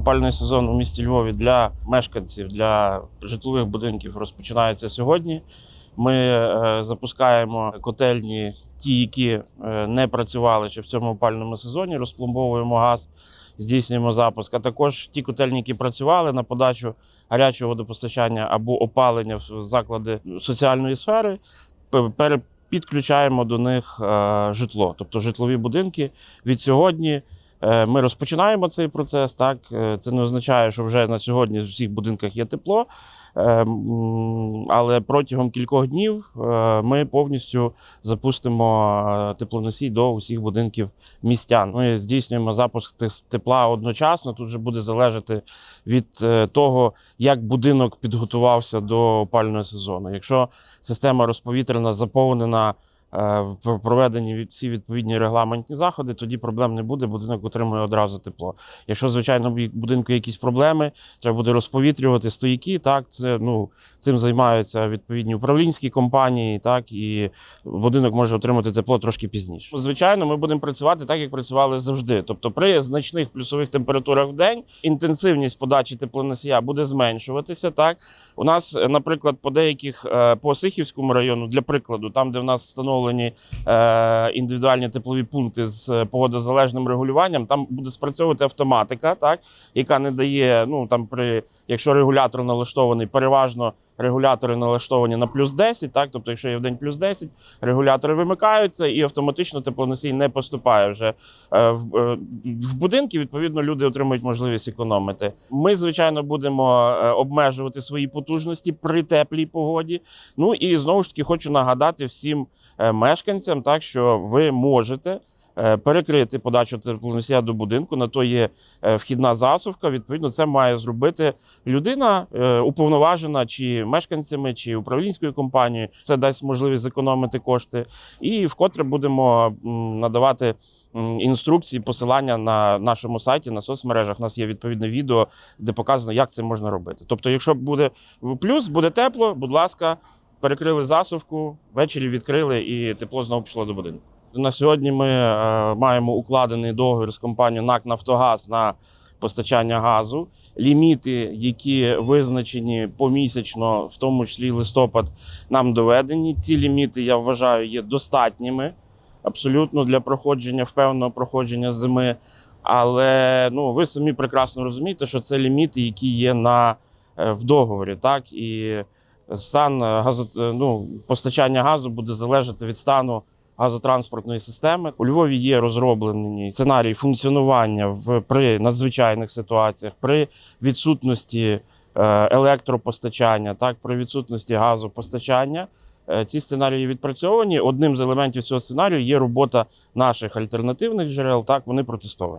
Опальний сезон у місті Львові для мешканців, для житлових будинків розпочинається сьогодні. Ми е, запускаємо котельні, ті, які е, не працювали ще в цьому опальному сезоні, розпломбовуємо газ, здійснюємо запуск. А також ті котельні, які працювали на подачу гарячого водопостачання або опалення в заклади соціальної сфери, пе- пере- підключаємо до них е, житло, тобто житлові будинки. Від сьогодні ми розпочинаємо цей процес. Так Е, це не означає, що вже на сьогодні в всіх будинках є тепло. Е, Але протягом кількох днів е, ми повністю запустимо е, теплоносій до усіх будинків містян. Ми здійснюємо запуск тепла одночасно. Тут вже буде залежати від е, того, як будинок підготувався до опального сезону. Якщо система розповітряна заповнена. Е, Проведені всі відповідні регламентні заходи, тоді проблем не буде. Будинок отримує одразу тепло. Якщо, звичайно, в будинку якісь проблеми, треба буде розповітрювати стояки. Так, це ну цим займаються відповідні управлінські компанії, так і будинок може отримати тепло трошки пізніше. Звичайно, ми будемо працювати так, як працювали завжди. Тобто, при значних плюсових температурах в день інтенсивність подачі теплоносія буде зменшуватися. Так, у нас, наприклад, по деяких е, по Сихівському району, для прикладу, там, де в нас встановлені е, індивідуальні теплові пункти з е, погодозалежним регулюванням, там буде спрацьовувати автоматика, так яка не дає, ну там при якщо регулятор налаштований, переважно регулятори налаштовані на плюс 10, так тобто, якщо є в день плюс 10, регулятори вимикаються і автоматично теплоносій не поступає вже е, в, е, в будинки. Відповідно, люди отримують можливість економити. Ми, звичайно, будемо е, обмежувати свої потужності при теплій погоді. Ну і знову ж таки хочу нагадати всім мешканцям, так що ви можете. Е, Перекрити подачу теплоносія до будинку, на то є е, вхідна засувка. Відповідно, це має зробити людина е, уповноважена чи мешканцями, чи управлінською компанією. Це дасть можливість зекономити кошти. І вкотре будемо надавати інструкції, посилання на нашому сайті, на соцмережах. У нас є відповідне відео, де показано, як це можна робити. Тобто, якщо буде плюс, буде тепло, будь ласка, перекрили засувку, ввечері відкрили і тепло знову пішло до будинку. На сьогодні ми е, маємо укладений договір з компанією НАК Нафтогаз на постачання газу. Ліміти, які визначені помісячно, в тому числі листопад, нам доведені. Ці ліміти, я вважаю, є достатніми абсолютно для проходження впевненого проходження зими. Але ну ви самі прекрасно розумієте, що це ліміти, які є на е, в договорі, так і стан газо, е, ну, постачання газу буде залежати від стану газотранспортної системи. У Львові є розроблені сценарії функціонування в при надзвичайних ситуаціях, при відсутності е, електропостачання, так при відсутності газопостачання. Е, Ці сценарії відпрацьовані. Одним з елементів цього сценарію є робота наших альтернативних джерел. Так вони протестовані.